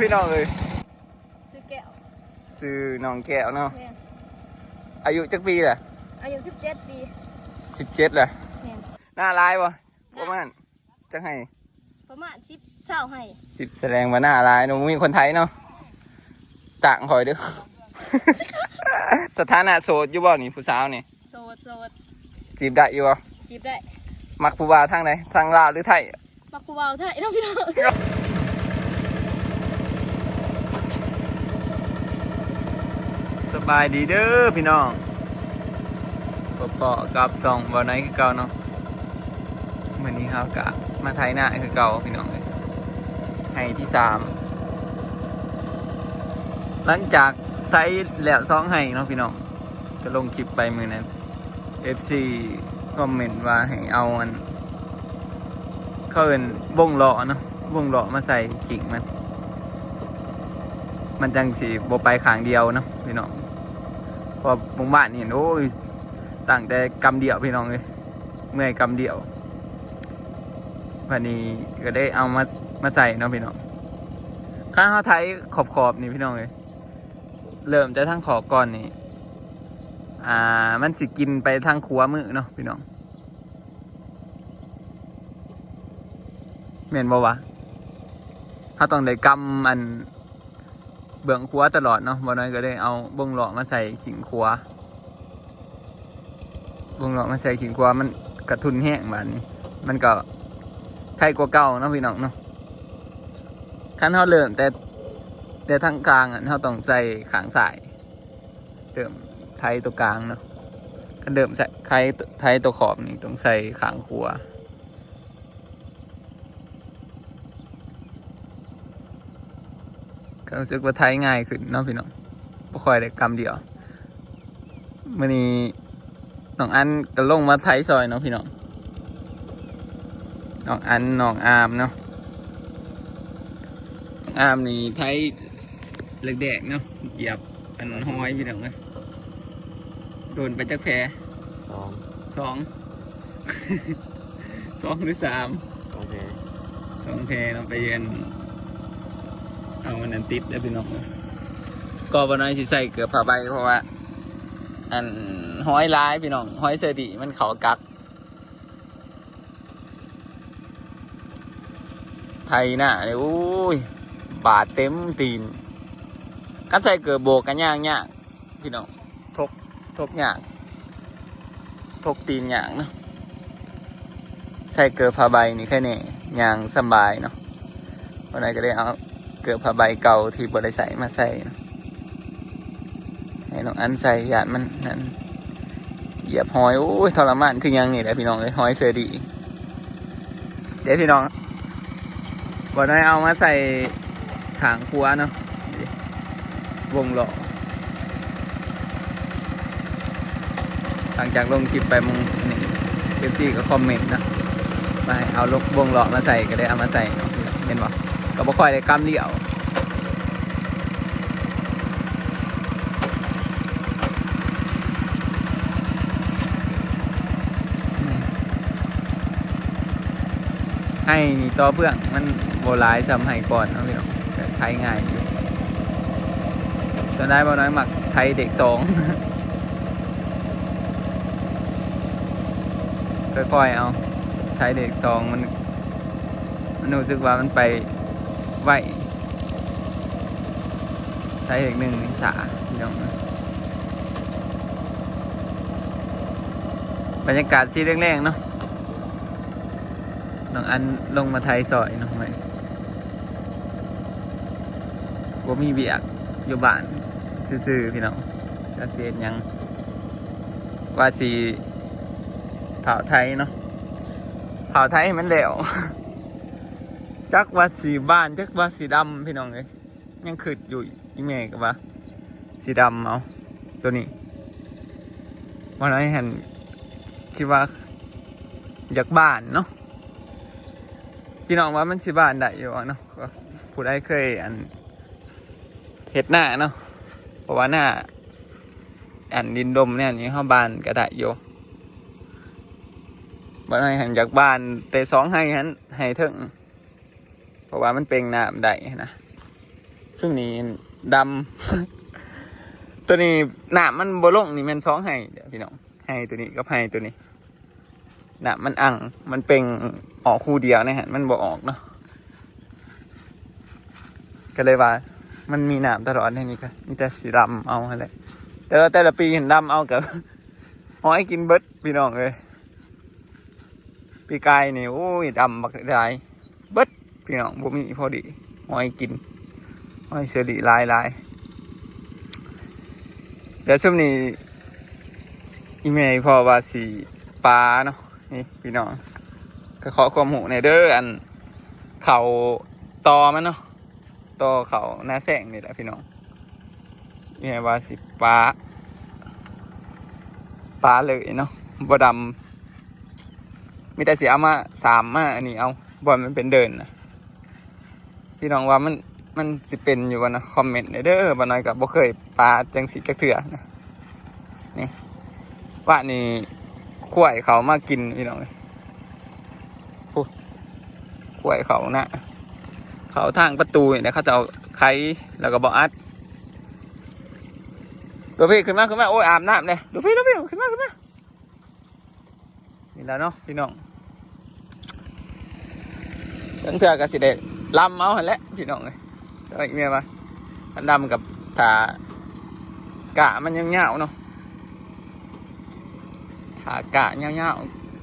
พี่น้องเอ้ยซื้อแก้วซื้อน้องแก้วเนาะแม่นอายุจักปีล่ะอายุสิบเจ็ดปีสิบเจ็ดล่ะแม่นหน้าลายบ่ประมาณจักให้ประมาณสิบเช้าให้สิบแสดงว่าหน้าลายเนาะมีคนไทยเนาะต่างคอยเด้อ สถานะโสดอยู่บ่นี่ผู้สาวนี่โสดโสดจีบได้อยู่บ่จีบได้มักผู้บ่าวทางไหนทางลาวหรือไทย มักผู้เบาไทยเน้องพี่น้อง สบายดีเด้อพี่น้องปอๆกับสองบอน้อยคือเก่าเนาะมื้อนี้เฮากะมาไทยหน้าคือเก่าพี่น้องเลยให้ที่สามหลังจากไทยแล้วสองให้เนาะพี่น้องก็ลงคลิปไปมือนั้น FC คอมเมนต์ว่าให้เอาอันเขาเอิ้นวงหล้อเนาะวงหล้อมาใส่ขิงมัน มันจังสีบไปขางเดียวเนาะพี่น้อง พอหมู่บ้านนี่เห็นโอ้ยต่างแต่กำเดียวพี่น้องเลยเมื่อยกำเดียววันนี้ก็ได้เอามามาใส่เนาะพี่น้องข้างเขาไทยขอบขอบนี่พี่น้องเลยเริ่มจะทั้งขอบก่อนนี่อ่ามันสิกินไปทางขัวมือเนาะพี่น้องเหม็นบ่วะเขาต้องได้กำอัน เบื้องคัวตลอดเนาะวันนั้นก็ได้เอาบงหลอกมาใส่ขิงคัวบงหลอกมาใส่ขิงคัวมันกระทุนแห้งแบบนี้ มันก็ไข่กว่าเก่าเนาะพี่น้องเนาะขั้นเขาเริ่มแต่แต่ทางกลางอะเขาต้องใส่ขางสายเริ่มไทยตัวกลางเนาะก็เดิมใส่ไทยไทยตัวขอบนี่ต้องใส่ขางคัว ก็รู้สึกว่าไทยง่ายขึ้นเนาะพี่น้องบ่ค่อยได้กำเดียวมื่อนี้น้องอันก็ลงมาไทยซอยเนาะพี่น้องน้องอันน้องอามเนาะน้องอามนี่ไทยเล็กแดกเนาะเหยียบอันห้อยพี่น้องเลยโดนไปจักแผลสองสอง สองหรือสามโอเคสองเทเราไปเย็น เอาอันนั้นติดได้พี่น้องก็วันนั้นสิใส่เกือบผ้าใบเพราะว่า อันห้อยร้ายพี่น้องห้อยเสดีมันเขากักไทยน่ะเนี่ยอุ้ยบาดเต็มตีนกันใส่เกือบโบกกันย่างย่างพี่น้องทกทกย่างทกตีนย่างเนาะใส่เกือบผ้าใบนี่แค่นี้ยางสบายเนาะวันไหนก็ได้เอา เกือบผ้าใบเก่าที่บริใส่มาใส่ให้น้องอันใส่หยาดมันนั่นเหยียบหอยโอ้ยทรมานคือยังนี่แหละพี่น้องเลยหอยเสือดี เดี๋ยวพี่น้องวันนี้เอามาใส่ถางครัวเนาะวงหล่อหลังจากลงคลิปไปมึงนี่เอฟซีก็คอมเมนต์นะมาเอาลูกวงหลอกมาใส่ก็ได้เอามาใส่เนาะเห็นบ่ก็ ก็บ่ค่อยได้กำเดียวให้นี่ต่อเพื่องมันโบหลายซ้ำให้ก่อนเนาะพี่น้องไทยง่ายอยู่ส่วนได้บ่น้อยหมักไทยเด็กสองค่อยๆเอาไทยเด็กสองมันมันรู้สึกว่ามันไป ไหวไทยเด็กหนึ่งนี่สาพี่น้องบรรยากาศสีแรงๆเนาะน้องอันลงมาไทยซอยเนาะไม่ว่ามีเบียกอยู่บ้านซื่อๆพี่น้องจะเสียยังว่าสีเผาไทยเนาะเผาไทยให้มันเหลว จักว่าสีบ้านจักว่าสีดำพี่น้องเลยยังขึ้นอยู่อีเมกับว่าสีดำเอาตัวนี้วันนั้นเห็นคิดว่าอยากบ้านเนาะพี่น้องว่ามันสีบ้านได้อยู่เนาะผู้ใดเคยอันเห็ดหน้าเนาะเพราะว่าหน้าอันดินดมเนี่ยนี่เข้าบ้านก็ได้อยู่บ้านให้หันจากบ้านแต่สองให้หันให้ถึง ราะว่ามันเป็นน้ำได้นะซึ่งนี่ดำ ตัวนี้หนามมันบลงนี่มันสองไห้เดี๋ยวพี่น้องไห้ตัวนี้กับไห้ตัวนี้หนามมันอังมันเป็นออกคู่เดียวนะฮะมันบ่ออกเนาะก็เลยว่า มันมีหนามตลอดในนี้ก็มีแต่สีดำเอาอะไรแต่ว่าแต่ละปีเห็นดำเอากับหอยกินเบิดพี่น้องเลยปีกายนี่โอ้ยดำบักได้ พี่น้องบ่มีพอดีหอยกินหอยเสรีลายลายเดี๋ยวช่วงนี้อีเมลพอว่าสีปลาเนาะนี่พี่น้องก็ขอความหูในเด้ออันเขาตอมันเนาะตอเขาหน้าแสงนี่แหละพี่น้องอีเมลว่าสีปลาปลาเลยเนาะบ่ดำมีแต่สีเอามาสามมาอันนี้เอาบอลมันเป็นเดินนะ พี่น้องว่ามันมันสิเป็นอยู่วะนะคอมเมนต์เด้อบ่น้อยกับบ่เคยปลาจังสีจักเถื่อนะนี่ว่านี่ขวยเขามากินพี่น้องเลยโอ้ขวยเขานะเขาทางประตูเนี่ยเขาจะเอาไข่แล้วก็บออัดดูพี่ขึ้นมาขึ้นมาโอ้ยอาบน้ำเลยดูพี่ดูพี่ขึ้นมาขึ้นมานี่แล้วเนาะพี่น้องตั้งเถื่อกับสิเด ลำเอาหันแหละพี่น้องเลยต่ว่าอีเมียมาอันดำกับถากะมันยังเงาๆเนาะถากะเงาว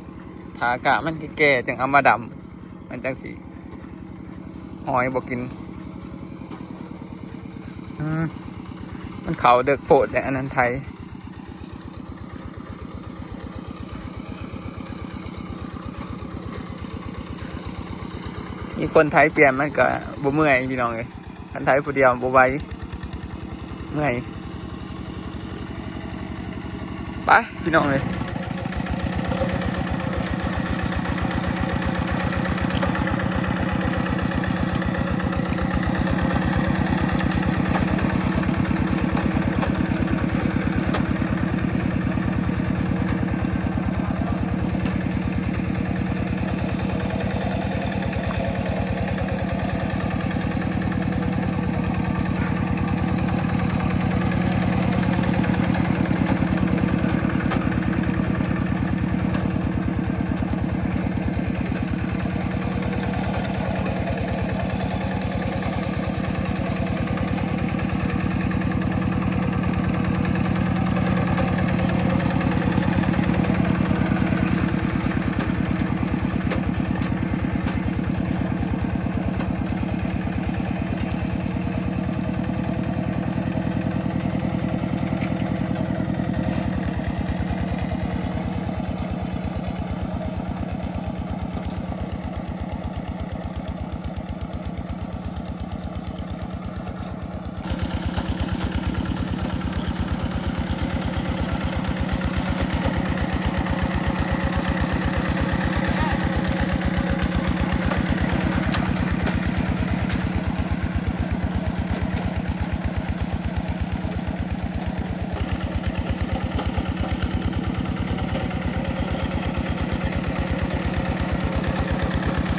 ๆถากะมันแก่ๆจังเอามาดำมันจังสีหอยบอกกินมันเขาเด็กโปดเนี่อันนั้นไทย มีคนไทยเปลี่ยนมันก็บ่เมื่อยพี่น้องเลยคนไทยผู้เดียวบ่ไหวเมื่อยไปพี่น้องเลย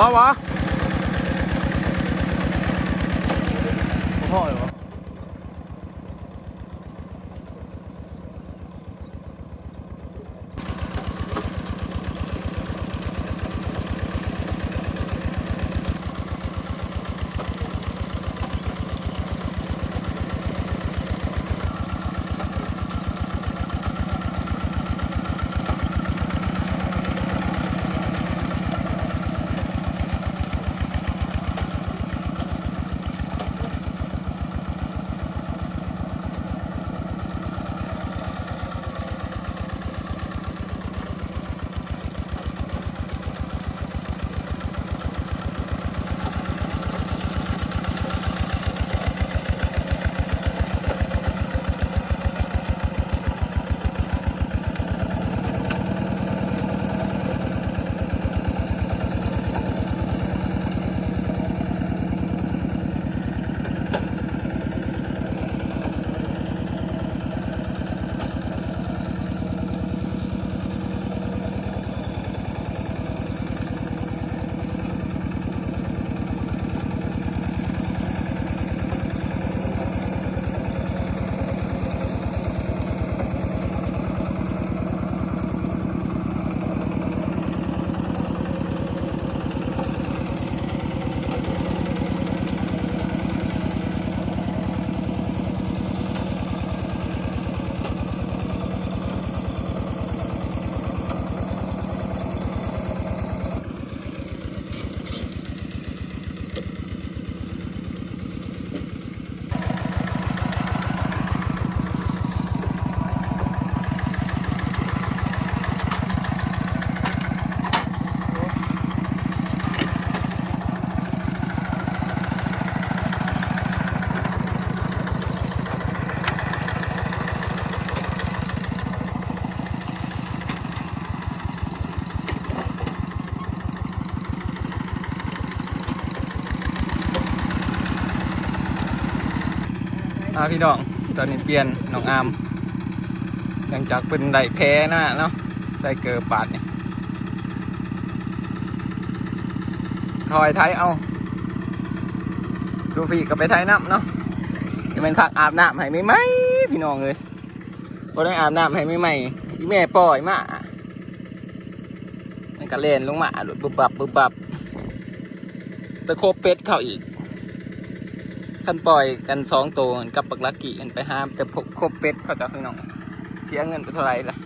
พ่อาพี่น้อง ตอนนี้เปลี่ยนน้องอามหลังจากเป็นไดแพ้นะเนาะใส่เกลือปาดเนี่ยคอยไทยเอา ดูฟีก็ไปไทยน้ำเนาะจะเป็นคักอาบน้ำให้ไม่ไหมพี่น้องเลยพอได้อาบน้ำให้ไม่ไหมอีแม่ปล่อยมามันก็เล่นลงมาหลุดบุบบับบุบบับตะโคบเป็ดเข้าอีก คันปล่อยกันสองตัวกับปักลักกี้กันไปห้ามแต่พกครบเป็ดเขาจะพี่น้องเสียเงินไปเท่าไหร่ล่ะ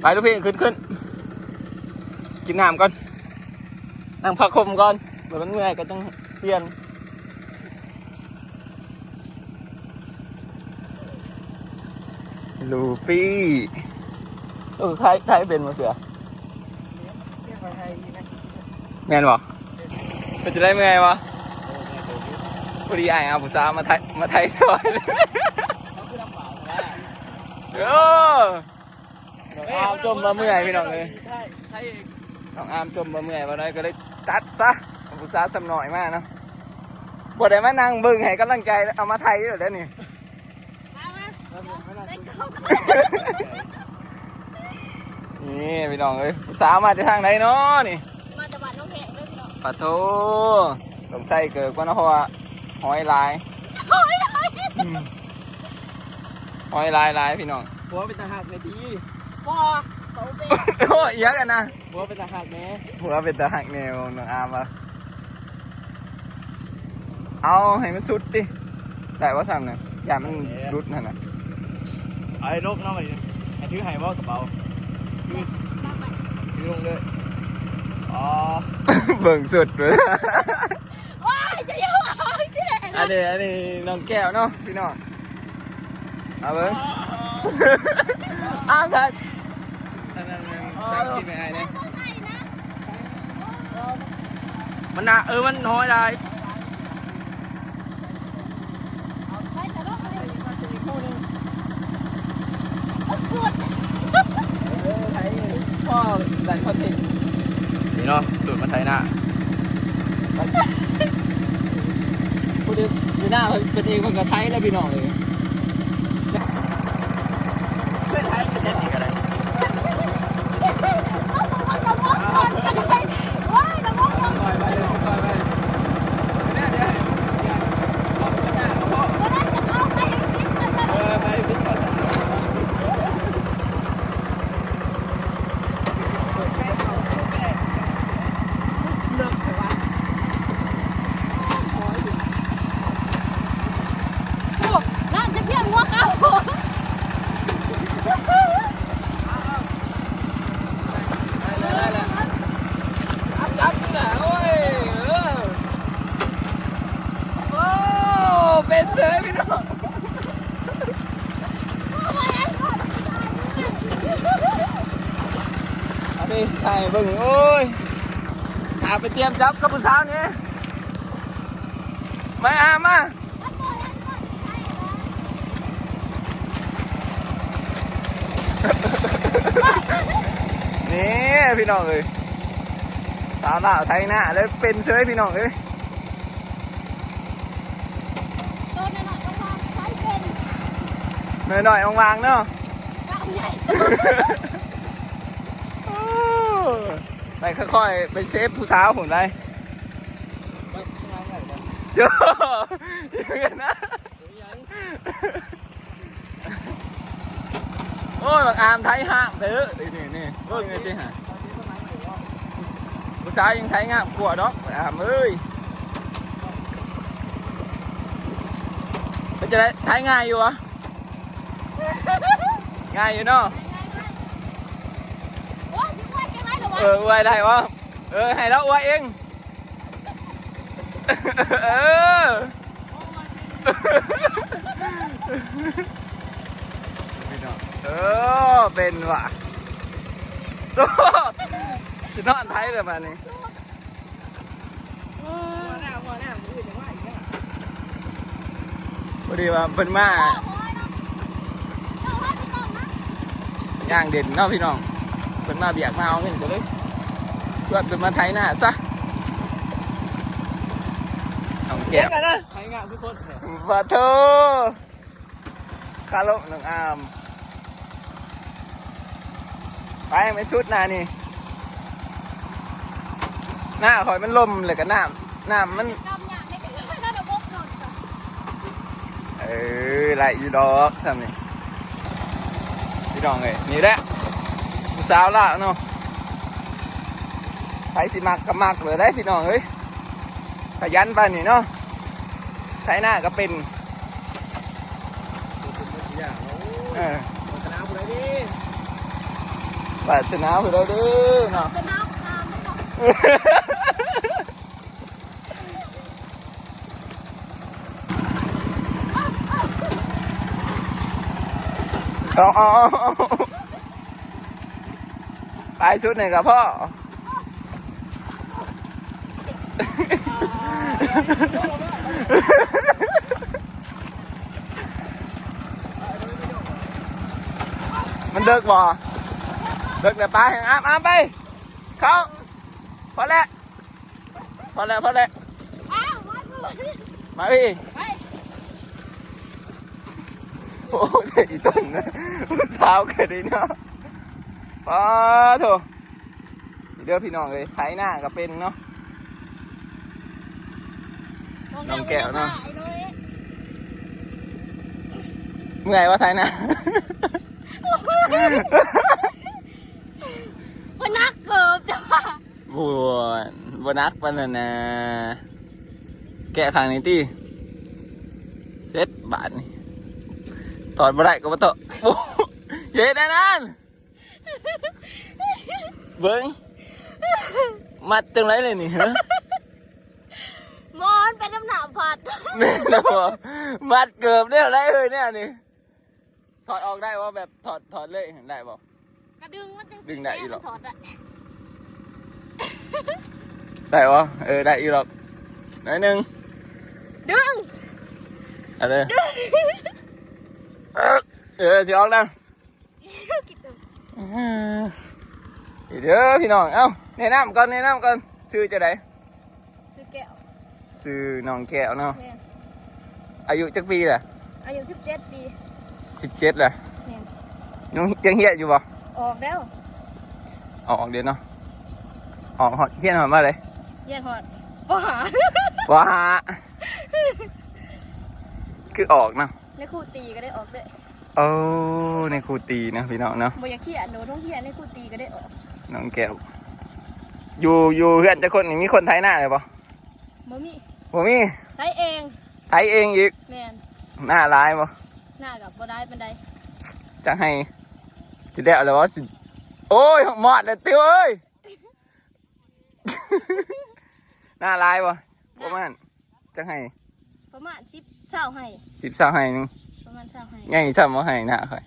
ไปลูกพี่ขึ้นขึ้นกินน้ำก่อนนั่งพักคมก่อนเดี๋ยวมันเมื่อยก็ต้องเปลี่ยนลูฟี่เออไทยไทยเป็นมาเสือแมนบอกเป็นจะได้เมื่อยวะ พอดีไอ้เอาผู้สาวมาไทยมาไทยซอยเลยเออน้องอามจมมาเมื่อยพี่น้องเลยน้องอามจมมาเมื่อยมาหน่อยก็เลยตัดซะเอาผู้สาวสำหน่อยมากเนาะบได้มานั่งเบิ่งให้กำลังใจเอามาไทยอยู่แล้วนี่มามาได้เข้ากันนี่พี่น้องเอ้ยผู้สาวมาจากทางไหนเนาะนี่ มาจากบ้านน้องแขกเลยพี่น้องปะโถต้องใส่เกิดกว่าเนาะเพราะว่า หอยลายโอ้ยได้อืมหอยลายลายพี่น้องหัวเป็นตาหักในทีบอเขาเป็นโอ้ยเยอะกันนะหัวเป็นตาหักแม่หัวเป็นตาหักแนวน้องอามวะเอาให้มันสุดดิแต่ว่าสั่งเนี่ยอย่ามันรุดนะนะไอ้นกน้องไปไอ้ถือไห่ว่ากระเป๋าถือลงเลยอ๋อ เบิ่งสุดเลย ว้ายจะยังไงเนี่ย อันนี้อันนี้น้องแก้วเนาะพี่น้องเอาเบิ่งอ้าวทัดอันนั้นจักกินไปไงเนี่ยมันหนาเออมันน้อยได้ไปแต่รถไปปวดพ่อได้คอนเทนต์นี่เนาะสูตรมันไทยหน้าพู ดดิอยู่หน้าเป็นเองมันก็ไทยแล้วพี่น้องเลยไทยเป็นเด็กอีกอะไร ว้ายน้ำมันมัน ปล่อยไปเลยปล่อยไปเนี่ยเดี๋ยวเอาข้างหน้าเอาพ่อ ก็ได้จะเข้าไปกินกัน เออไปพิจารณา โอ้น่าจะเพียงหัวเขา ได้แล้วจับจับนี่แหละโอ้ยเออโอ้เป็นเสือพี่น้องอันนี้ถ่ายเบิ่งโอ้ยถา ไปเตรียมจับกับผู้สาวนี่มาอามานี่พี่น้องเอ้ยสาวลาวไทยหน้าแล้วเป็นเชยพี่น้องเอ้ยหน่อยๆก็พอใช้เป็นหน่อยหน่อยๆวางๆเนาะ กล้ามใหญ่ โอ้ ไปค่อยๆ ไปเซฟผู้สาวหุ่นไรเจ้าอย่างนั้นนะโอ้ยบางอามไทยห้างเด้อนี่นี่นี่เบิ่งนี่สิฮะผู้สาวยังไทยงามกว่าดอกบางอามเอ้ยเป็นจะได้ไทยง่ายอยู่วะง่ายอยู่เนาะ โอ้ยยังว่าจะไรหรอวะ เอออวยได้วะเออให้แล้วอวยเองเออเออเป็นว่ะโอ้สินอนไทยเลยมานี่พอดีว่าเป็นมากย่างเด่นเนาะพี่น้อง เป็นมาเบียกมาเอาเงินก็เลยชวนเป็นมาไทยหน้าซะน้องแก้วกันนะใครงานทุกคนปะโทคาร์ลน้องอามไปไม่ชุดหนานี่ หน้าคอยมันลมเลยกับน้ำน้ำมันกำอย่างนี้ก็คือระบบนอนจ้ะเออไหลอยู่ดอกซ้ำนี่พี่น้องเลยนี่แหละผู้ สาวละเนาะใครสิมักก็มักเลยได้พี่น้องเอ้ยขยันไปนี่เนาะใช้หน้าก็เป็นเออปรารถนาเพื่อเราเด้อเนาะเป็นน้ำน้ำไม่บอกเอาเอาเอาเอา ไปชุดหนึ่งกับพ่อมันเดิกบ่เดิกเดี๋ยวไปอ้ามอ้ามไป เขาพอแล้วพอแล้วพอแล้วอ้าวมากูมาพี่ไปโอ้เด็กอีต้นนะผู้สาวกันดีเนาะ ป้าโถเดี๋ยวพี่น้องเลยไถหน้าก็เป็นเนาะ น้องแก้วเนอะไอ้น้อยเมื่อไหร่ว่าไถหน้ามันนักเกิบจ้ะบวนบนักปานนั้นนะ แกะข้างนี้ตีเซ็ตบาทนี่ถอดบ่ได้ก็บ่ตอโอ้เฮ็ดได้นั่น เบิ้งมัดจังไรเลยนี่ฮะมอนเป็นน้ำหนาผัด แม่นะบ่มัดเกือบเนี่ยอะไรเอ้ยเนี่ยนี่ ถอดออกได้ว่าแบบถอดถอดเลยเห็นได้บ่กระดึงมันจังดึงได้อยู่หรอ ถอดอะได้บ่เออได้อยู่หรอกหน่อยหนึงดึง เอะไรเออสิออกแล้ว กินดึง เดี๋ยวพี่น้อง เอ้าแนะนำก่อนแนะนำก่อนซื้อจะไดซื้อแก้วซื้อน้องแก้วเนาะ แม่นอายุจักปีล่ะอายุสิบเจ็ดปี สิบเจ็ดล่ะแม่นยังยังเฮียอยู่บ่ออกแล้วออกเดี๋ยวเนาะออกฮอดเฮียนหอดมาเลยเยี่ยนหอดโอ้หา ว้าคือออกเนาะในครูตีก็ได้ออกด้วย โอ้ในครูตีนะพี่น้องเนาะบ่อยากเขียนหนูต้องเขียนในครูตีก็ได้ออกน้องแก้วอยู่อยู่เพื่อนจะคนนี่มีคนไทยหน้าเลยบ่บ่มีผมมีใช้เองไทยเองอีกแม่นหน้าร้ายบ่หน้ากับบ่ได้เป็นไดจะให้จะได้อะไรวะสิโอ้ยหมอดเลยติ้วเอ้ยหน้าลายบ่ประมาณจะให้ประมาณสิบเช้าให้สิบสาวให้หนึง ประมาณเช้าให้ใหญ่ซ้ำบ่ให้หน้าค่อย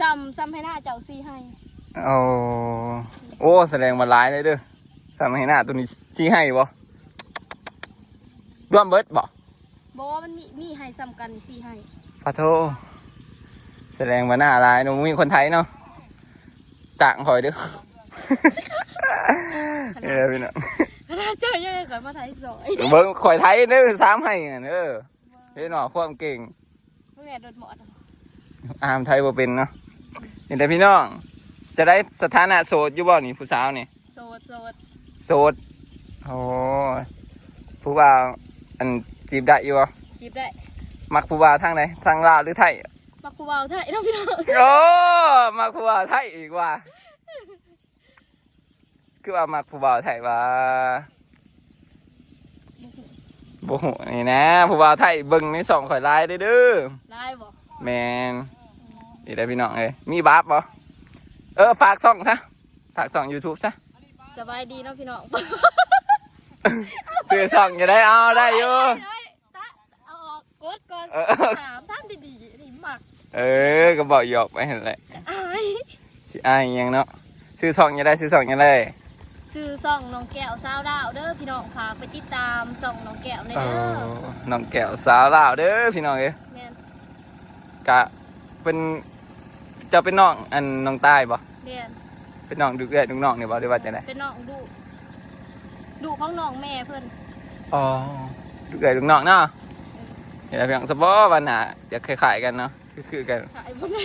ซ้ำซ้ำให้หน้าเจ้าซีให้โอ้โอ้แสดงมาหลายเลยเด้อซ้ำให้หน้าตัวนี้ชี้ให้บ่ร่วมเบิดบ่บอกว่ามันมีมีให้ซ้ำกันซีให้ขอโทษแสดงมาหน้าลายหนูมีคนไทยเนาะจ้างคอยเด้อเออพี่น้องขนาดเจ้ายังไงก่อนมาไทยซอยเบิ่งข่อยไทยเด้อสามให้อะเด้อเฮ็ดหน่อความเก่ง เมื่อไงโดนหมอดอามไทยบ่เป็นเนาะนี่แต่พี่น้อง จะได้สถานะโสดอยู่บ่นี่ผู้สาวนี่โสดโสดโสดโอ้ยผู้บ่าวอันจีบได้อยู่บ่จีบได้ มักผู้บ่าวทางไหนทางลาวหรือไทยมักกูเบาไทยน้องพี่น้องโอ้มักผู้บ่าวไทยอีกว่าคือว่ามักผู้บ่าวไทยว่า บ่ฮู้นี่นะ ผู้บ่าวไทยเบิ่งในสองข่อยลายเด้อเด้อได้บ่แมนนี่ได้พี่น้องเอ้ยมีบัฟบ่เออฝากส่องซะฝากส่อง YouTube ซะ สบายดีน้องพี่น้องซื้อส่องจะได้เอาได้อยู่ตะเอาออกกดก่อนเออ ถามท่านดีๆนี่มักเออก็บอกหยอกไปเห็นแหละ อายสิอายอิหยังเนาะซื้อส่องจะได้ซื้อส่องจะได้ ชื่อซ่องน้องแก้วสาวดาวเด้อพี่น้องพากไปติดตามซ่องน้องแก้วในเอเด้ออน้องแก้วสาวลาวเด้อพี่น้องเอ้ยแม่นกะเป็นเจะเป็นน้องอันน้องใต้บ่เรียนเป็นน้องดูเอื้อยดูน้องเนี่ยบ่หรือว่าจะได้เป็นน้องดุดุของน้องแม่เพิ่นอ๋อลูกเอ๋ยลูกน้องเนาะเดี๋ยวเพียงสปอวันหนาอยากคล้ายๆกันเนาะคือคือกันขายบนไหน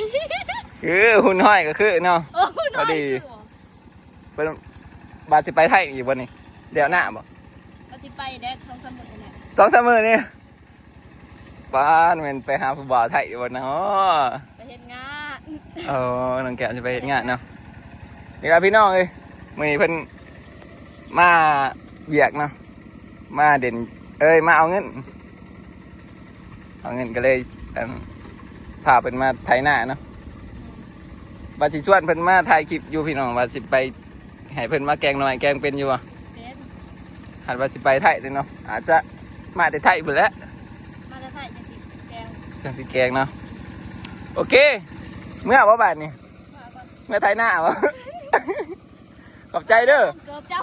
คือหุ่นห้อยก็คือเนาะโอ้ยพอดีน้อยคือบ่เป็น บาสิไปไทยอีกวันนี้เดี๋ยวหน้าบ่เอาสิไปแดกสองสามมื้อเนี่ยสองสามมือนี่บ้านมันไปหาผู้บ่าวไทยวันเนาะไปเฮ็ดงานเออน้องแก้วจะไปเฮ็ดงานเนาะนี่ครับพี่น้องเอ้ยมื้อนี้เพิ่นมาเบียกเนาะมาเด่น เอ้ยมาเอาเงิน เอาเงินก็เลยอั่นพาเพิ่นมาไถหน้าเนาะว่าสิชวนเพิ่นมาถ่ายคลิปอยู่พี่น้องว่าสิไป ให้เพิ่นมาแกงหน่อยแกงเป็นอยู่อะเป็นหันว่าสิไปไทยเลยเนาะอาจจะมาแต่ไทยพุ่นแหล้วมาจะถ่ายจังสิแกงจังสิแกงเนาะโอเค เมื่อว่าบาทนี่มาก่อนเมื่อไทยหน้าวะขอบใจเด้อเกือบเจ้า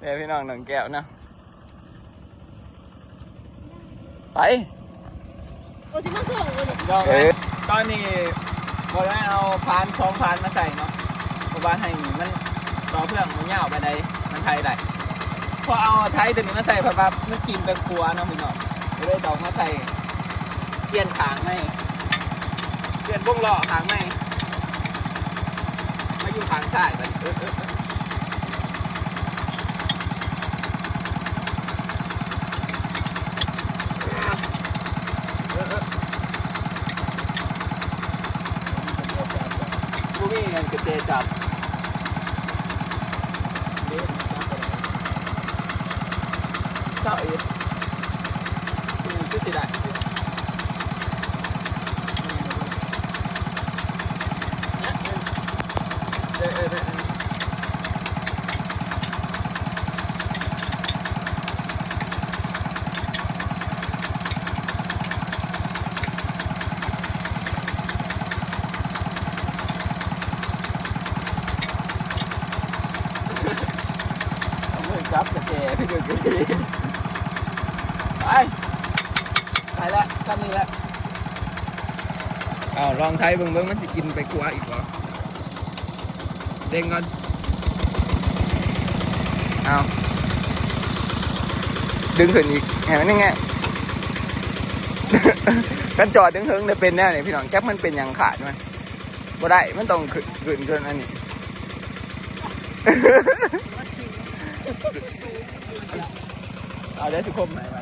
เดี๋ยวพี่น้องหนึ่งแก้วเนาะไปโอ้สิมาส่งบ่นี่น้องเอ้ยตอนนี้ บอได้เอาพานสองพานมาใส่เนาะเพราะว่าให้มันรอเพื่อนมันยาวไปได้มันไทยได้พอเอาไทยตัวนี้มาใส่เพราะว่ามันกินเป็นครัวเนาะพี่น้องก็เลยต้อกมาใส่เปลี่ยนขางไม่เปลี่ยนวงล้อขางไม่มาอยู่ขางซ้ายไปเออเออเออเออเออ ผู้ มีเงินกระเจจับเจ้าอีกคือคือสิได้เออเออเออ เอามือจับกระ เจพี่ดูกระเจไปไปแล้วกำมือแล้วเอาลองไทยเบิ่งเบิ่งมันจะกินไปกลัวอีกเหรอเด้งก่อนเอาดึงขึ้นอีกเห็นไหมนี่ไงกันจอดดึงเฮิงเลยเป็นแน่เนี่ยพี่น้องแก๊ปมันเป็นอย่างขาดไหมบ่ได้มันต้องขึ้นขึ้นขึ้นอันนี้ เอาได้ทุกคนไหนม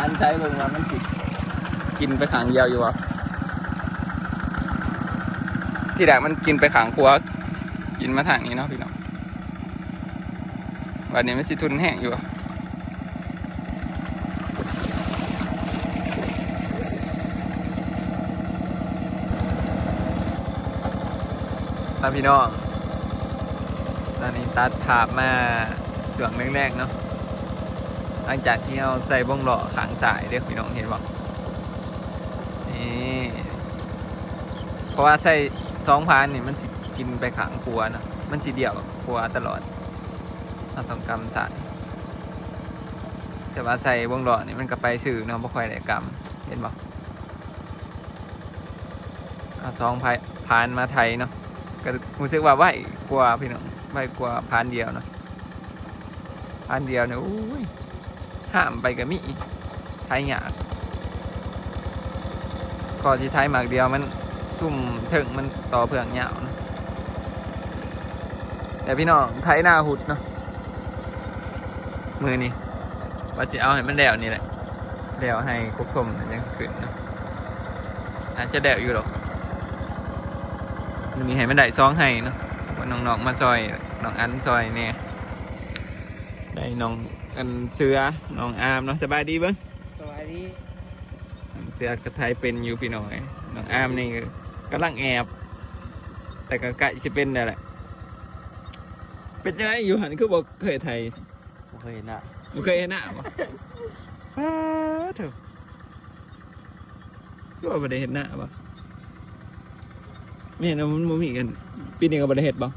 อันใช้เบิ่งว่ามันสิกินไปขางเดียวอยู่วะที่แรกมันกินไปขางขวกินมาทางนี้เนาะพี่น้องวันนี้มันสิทุนแห้งอยู่วะ ครับพี่น้อง ตอนนี้ตัดภาพมาเสื่องแรกๆเนาะ หลังจากที่เราใส่บ้องหล่อขางสายเรียกพี่น้องเห็นบอกนี่เพราะว่าใส่สองพันนี่มันสิกินไปขางครัวนะมันสิเดี่ยวกับครัวตลอดเราต้องกำสายแต่ว่าใส่บ้องหล่อนี่มันก็ไปสื่อเนาะไม่ค่อยได้กำเห็นบอกเอาสองพายพานมาไทยเนาะ ก็รู้สึกว่าไหวกว่าพี่น้องไหวกว่าพานเดียวนะพานเดียวเนี่ยอุ้ยห้ามไปกับมิไทยหยากก็ที่ไทยหมากเดียวมันซุ่มถึงมันต่อเพื่องยาวเนาะแต่พี่น้องไทยหน้าหุดเนาะมือนี่ว่าจะเอาให้มันแดวนี่แหละแดวให้ครบทมยังขึ้นนะอาจจะแดวอยู่หรอก มันมีให้มันได้ซองให้เนาะว่าน้องๆมาซอยน้องอันซอยเนี่ยได้น้องอันเสือน้องอามเนาะสบายดีเบิ้งสวัสดีเสือกระไทยเป็นอยู่พี่น้อยน้องอามนี่กำลังแอบ แต่ก็ใกล้จะเป็นนั่นแหละเป็นยังไงอยู่หันคือบอกเคยไทยผมเคยเห็นอะบ่เคยเห็นหน้าบ่อ้าเถอะคือว่าบ่ได้เห็นหน้าบ่ ไม่เห็นว่ามันบ่มีกันปีนี้ก็บ่ได้เฮ็ดบ่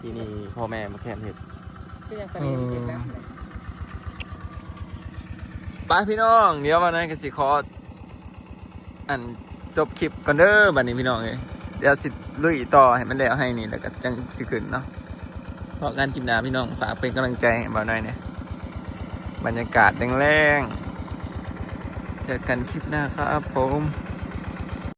ปีนี้พ่อแม่มาแข่งเห็ดก็ยังตอนนี้เห็นนะป้าพี่น้องเดี๋ยววันนั้นก็สิขออันจบคลิปก่อนเด้อบัดนี้พี่น้องเอ้ยเดี๋ยวสิลุยต่อให้มันแล้วให้นี่แล้วก็จังสิขึ้นเนาะเพราะงานกินนาพี่น้องฝากเป็นกำลังใจให้บ่าวหน่อยเนี่ยบรรยากาศแรงๆเจอกันคลิปหน้าครับผม